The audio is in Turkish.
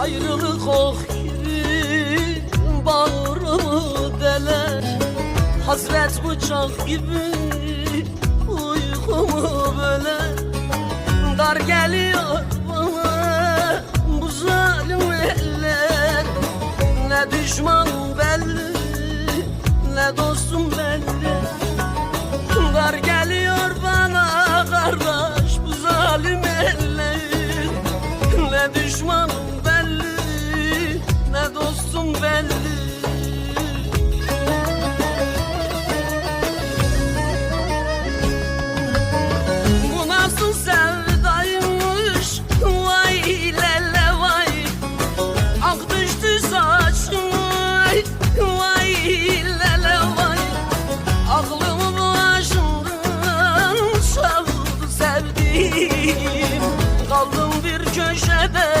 Ayrılık oh gibi bağrımı deler. Hasret bıçak gibi uykumu böler. Dar geliyor bana bu zalim eller. Ne düşman belli ne dostum belli. Dar geliyor bana kardeş bu zalim eller. Ne düşman belli değilim Kaldım bir köşede